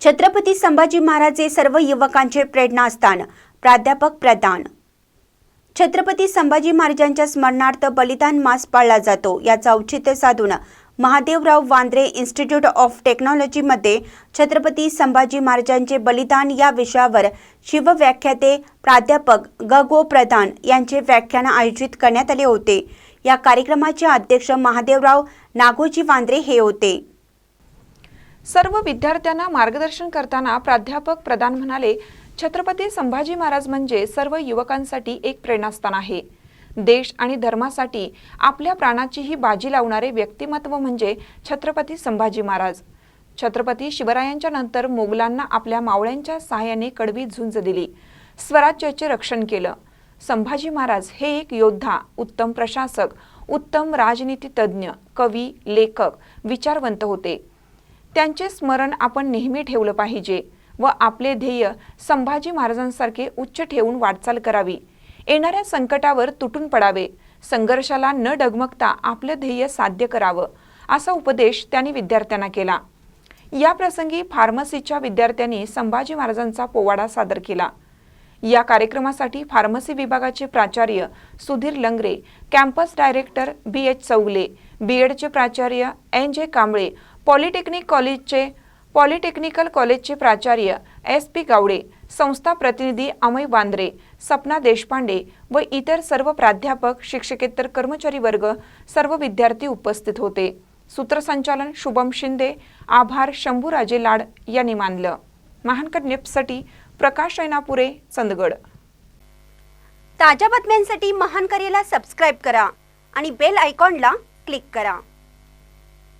छत्रपती संभाजी महाराजे सर्व युवकांचे प्रेरणास्थान. प्राध्यापक प्रदान. छत्रपती संभाजी महाराजांच्या स्मरणार्थ बलिदान मास पाळला जातो. याचं औचित्य साधून महादेवराव वांद्रे इन्स्टिट्यूट ऑफ टेक्नॉलॉजीमध्ये छत्रपती संभाजी महाराजांचे बलिदान या विषयावर शिवव्याख्याते प्राध्यापक ग गो प्रधान यांचे व्याख्यान आयोजित करण्यात आले होते. या कार्यक्रमाचे अध्यक्ष महादेवराव नागोजी वांद्रे हे होते. सर्व विद्यार्थ्यांना मार्गदर्शन करताना प्राध्यापक प्रदान म्हणाले छत्रपती संभाजी महाराज म्हणजे सर्व युवकांसाठी एक प्रेरणास्थान आहे. देश आणि धर्मासाठी आपल्या प्राणाचीही बाजी लावणारे व्यक्तिमत्व म्हणजे छत्रपती संभाजी महाराज. छत्रपती शिवरायांच्या नंतर मोगलांना आपल्या मावळ्यांच्या सहाय्याने कडवी झुंज दिली. स्वराज्याचे रक्षण केलं. संभाजी महाराज हे एक योद्धा उत्तम प्रशासक उत्तम राजनीती तज्ज्ञ कवी लेखक विचारवंत होते. त्यांचे स्मरण आपण नेहमी ठेवलं पाहिजे व आपले ध्येय संभाजी महाराजांसारखे उच्च ठेवून वाटचाल करावी. येणाऱ्या संकटावर तुटून पडावे. संघर्षाला न डगमगता आपलं ध्येय साध्य करावं असा उपदेश त्यांनी विद्यार्थ्यांना केला. या प्रसंगी फार्मसीच्या विद्यार्थ्यांनी संभाजी महाराजांचा पोवाडा सादर केला. या कार्यक्रमासाठी फार्मसी विभागाचे प्राचार्य Sudhir Langare campus director B H Chougale B एडचे प्राचार्य एन जे कांबळे पॉलिटेक्निक कॉलेजचे पॉलिटेक्निकल कॉलेजचे प्राचार्य एस पी गावडे संस्था प्रतिनिधी अमय वांद्रे सपना देशपांडे व इतर सर्व प्राध्यापक शिक्षकेतर कर्मचारी वर्ग सर्व विद्यार्थी उपस्थित होते. सूत्रसंचालन शुभम शिंदे आभार शंभूराजे लाड यांनी मानलं. महानकर निप्ससाठी प्रकाश ऐनापुरे चंदगड. ताज्या बातम्यांसाठी महानकरेला सबस्क्राईब करा आणि बेल आयकॉनला क्लिक करा.